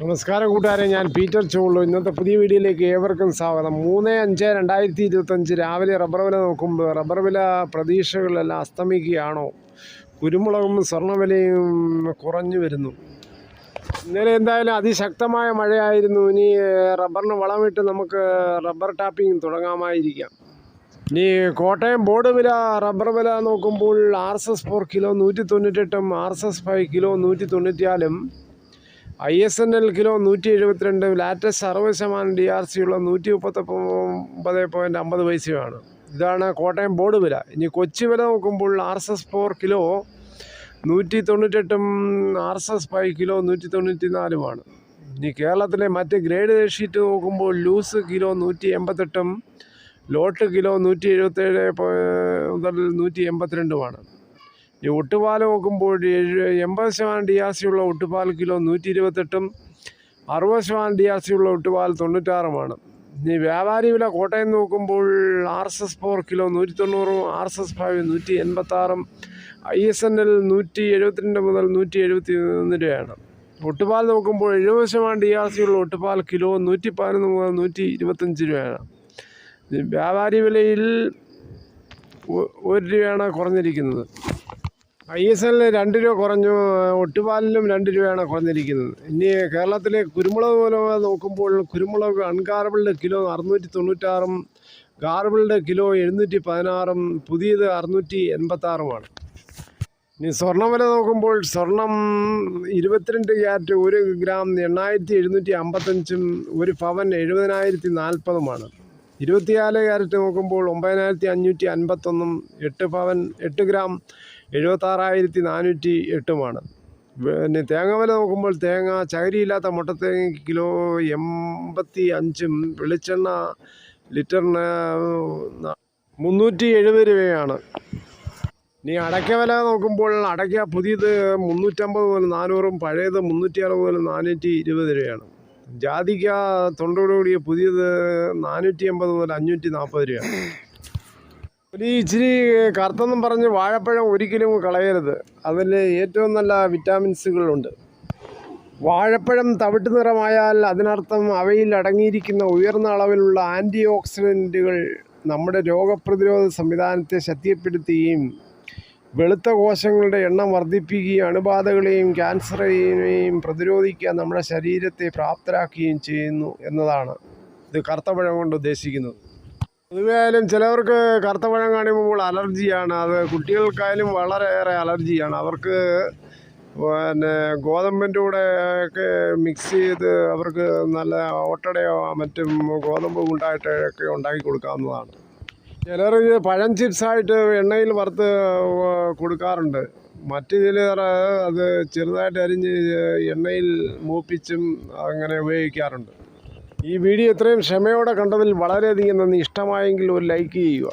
നമസ്കാരം കൂട്ടുകാരെ ഞാൻ പീറ്റർ ചോളു ഇന്നത്തെ പുതിയ വീഡിയോയിലേക്ക് ഏവർക്കും സ്വാഗതം. മൂന്ന് അഞ്ച് രണ്ടായിരത്തി ഇരുപത്തഞ്ച് രാവിലെ റബ്ബർ വില നോക്കുമ്പോൾ റബ്ബർ വില പ്രതീക്ഷകളെല്ലാം അസ്തമിക്കുകയാണോ? കുരുമുളകും സ്വർണവിലയും കുറഞ്ഞു വരുന്നു. ഇന്നലെ എന്തായാലും അതിശക്തമായ മഴയായിരുന്നു. ഇനി റബ്ബറിന് വളമിട്ട് നമുക്ക് റബ്ബർ ടാപ്പിംഗ് തുടങ്ങാമായിരിക്കാം. ഇനി കോട്ടയം ബോർഡ് വില റബ്ബർ വില നോക്കുമ്പോൾ R S S four kilo നൂറ്റി തൊണ്ണൂറ്റെട്ടും R S S five kilo നൂറ്റി തൊണ്ണൂറ്റിനാലും I S N L kilo നൂറ്റി എഴുപത്തിരണ്ട് ലാറ്റസ്റ്റ് അറുപത് ശതമാനം ഡി ആർ സി ഉള്ള നൂറ്റി മുപ്പത്തൊമ്പത് പോയിന്റ് അമ്പത് പൈസയുമാണ്. ഇതാണ് കോട്ടയം ബോർഡ് വില. ഇനി കൊച്ചി വില നോക്കുമ്പോൾ R S S four kilo നൂറ്റി തൊണ്ണൂറ്റെട്ടും R S S five kilo നൂറ്റി തൊണ്ണൂറ്റി നാലുമാണ് ഇനി കേരളത്തിലെ മറ്റ് ഗ്രേഡ് ഷീറ്റ് നോക്കുമ്പോൾ ലൂസ് കിലോ നൂറ്റി എൺപത്തെട്ടും ലോട്ട് കിലോ നൂറ്റി എഴുപത്തേഴ് മുതൽ നൂറ്റി എൺപത്തിരണ്ടുമാണ് ഈ ഒട്ടുപാൽ നോക്കുമ്പോൾ എൺപത് ശതമാനം ഡി ആർ സി ഉള്ള ഒട്ടുപാൽ കിലോ നൂറ്റി ഇരുപത്തെട്ടും അറുപത് ശതമാനം ഡി ആർ സി ഉള്ള ഒട്ടുപാൽ തൊണ്ണൂറ്റാറുമാണ്. ഇനി വ്യാപാരി വില കോട്ടയം നോക്കുമ്പോൾ R S S four kilo നൂറ്റി തൊണ്ണൂറും ആർ എസ് എസ് ഫൈവ് നൂറ്റി എൺപത്താറും ഐ എസ് എൻ എൽ നൂറ്റി എഴുപത്തിരണ്ട് മുതൽ നൂറ്റി എഴുപത്തി ഒന്ന് രൂപയാണ്. ഒട്ടുപാൽ നോക്കുമ്പോൾ എഴുപത് ശതമാനം ഡി ആർ സി ഉള്ള ഒട്ടുപാൽ കിലോ നൂറ്റി പതിനൊന്ന് മുതൽ നൂറ്റി ഇരുപത്തഞ്ച് രൂപയാണ് വ്യാപാരി വിലയിൽ ഒരു രൂപയാണ് കുറഞ്ഞിരിക്കുന്നത്. ഐ എസ് എല്ലിന് രണ്ട് രൂപ കുറഞ്ഞു ഒട്ടുപാലിലും രണ്ട് രൂപയാണ് കുറഞ്ഞിരിക്കുന്നത്. ഇനി കേരളത്തിലെ കുരുമുളക് പോലെ നോക്കുമ്പോൾ കുരുമുളക് അൺഗാർബിൾഡ് കിലോ അറുന്നൂറ്റി തൊണ്ണൂറ്റാറും ഗാർബിൾഡ് കിലോ എഴുന്നൂറ്റി പതിനാറും പുതിയത് അറുന്നൂറ്റി എൺപത്താറുമാണ് ഇനി സ്വർണ വില നോക്കുമ്പോൾ സ്വർണം ഇരുപത്തിരണ്ട് ക്യാരറ്റ് ഒരു ഗ്രാം എണ്ണായിരത്തി എഴുന്നൂറ്റി അമ്പത്തഞ്ചും ഒരു പവൻ എഴുപതിനായിരത്തി നാൽപ്പതുമാണ് ഇരുപത്തിനാല് ക്യാരറ്റ് നോക്കുമ്പോൾ ഒമ്പതിനായിരത്തി അഞ്ഞൂറ്റി അൻപത്തൊന്നും എട്ട് പവൻ എട്ട് ഗ്രാം എഴുപത്താറായിരത്തി നാനൂറ്റി എട്ടുമാണ് പിന്നെ തേങ്ങ വില നോക്കുമ്പോൾ തേങ്ങ ചകരിയില്ലാത്ത മുട്ടത്തേങ്ങ കിലോ എൺപത്തി അഞ്ചും വെളിച്ചെണ്ണ ലിറ്ററിന് മുന്നൂറ്റി എഴുപത് രൂപയാണ്. ഇനി അടയ്ക്ക വില നോക്കുമ്പോൾ അടയ്ക്ക പുതിയത് മുന്നൂറ്റമ്പത് മുതൽ നാനൂറും പഴയത് മുന്നൂറ്റി അറുപത് മുതൽ നാനൂറ്റി ഇരുപത് രൂപയാണ്. ജാതിക്ക തൊണ്ടോടുകൂടിയ പുതിയത് നാനൂറ്റി എൺപത് മുതൽ അഞ്ഞൂറ്റി നാൽപ്പത് രൂപയാണ്. ഒരു ഇച്ചിരി കറുത്തെന്നും പറഞ്ഞ് വാഴപ്പഴം ഒരിക്കലും കളയരുത്. അതിൽ ഏറ്റവും നല്ല വിറ്റാമിൻസുകളുണ്ട്. വാഴപ്പഴം തവിട്ട് നിറമായാൽ അതിനർത്ഥം അവയിൽ അടങ്ങിയിരിക്കുന്ന ഉയർന്ന അളവിലുള്ള ആന്റി ഓക്സിഡന്റുകൾ നമ്മുടെ രോഗപ്രതിരോധ സംവിധാനത്തെ ശക്തിപ്പെടുത്തുകയും വെളുത്ത കോശങ്ങളുടെ എണ്ണം വർദ്ധിപ്പിക്കുകയും അണുബാധകളെയും ക്യാൻസറേയും പ്രതിരോധിക്കാൻ നമ്മുടെ ശരീരത്തെ പ്രാപ്തരാക്കുകയും ചെയ്യുന്നു എന്നതാണ് ഇത് കറുത്തപ്പഴം പഴം കൊണ്ട് ഉദ്ദേശിക്കുന്നത്. പൊതുവെയായാലും ചിലവർക്ക് കറുത്ത പഴം കാണുമ്പോൾ അലർജിയാണ്. അത് കുട്ടികൾക്കായാലും വളരെയേറെ അലർജിയാണ്. അവർക്ക് പിന്നെ ഗോതമ്പിന്റെ കൂടെ ഒക്കെ മിക്സ് ചെയ്ത് അവർക്ക് നല്ല ഓട്ടടയോ മറ്റും ഗോതമ്പ് ഉണ്ടായിട്ടൊക്കെ ഉണ്ടാക്കി കൊടുക്കാവുന്നതാണ്. ചിലർ പഴം ചിപ്സായിട്ട് എണ്ണയിൽ വറുത്ത് കൊടുക്കാറുണ്ട്. മറ്റു ചിലർ അത് ചെറുതായിട്ട് അരിഞ്ഞ് എണ്ണയിൽ മൂപ്പിച്ചും അങ്ങനെ ഉപയോഗിക്കാറുണ്ട്. ഈ വീഡിയോ ഇത്രയും ക്ഷമയോടെ കണ്ടതിൽ വളരെയധികം നന്ദി. ഇഷ്ടമായെങ്കിൽ ഒരു ലൈക്ക് ചെയ്യുക.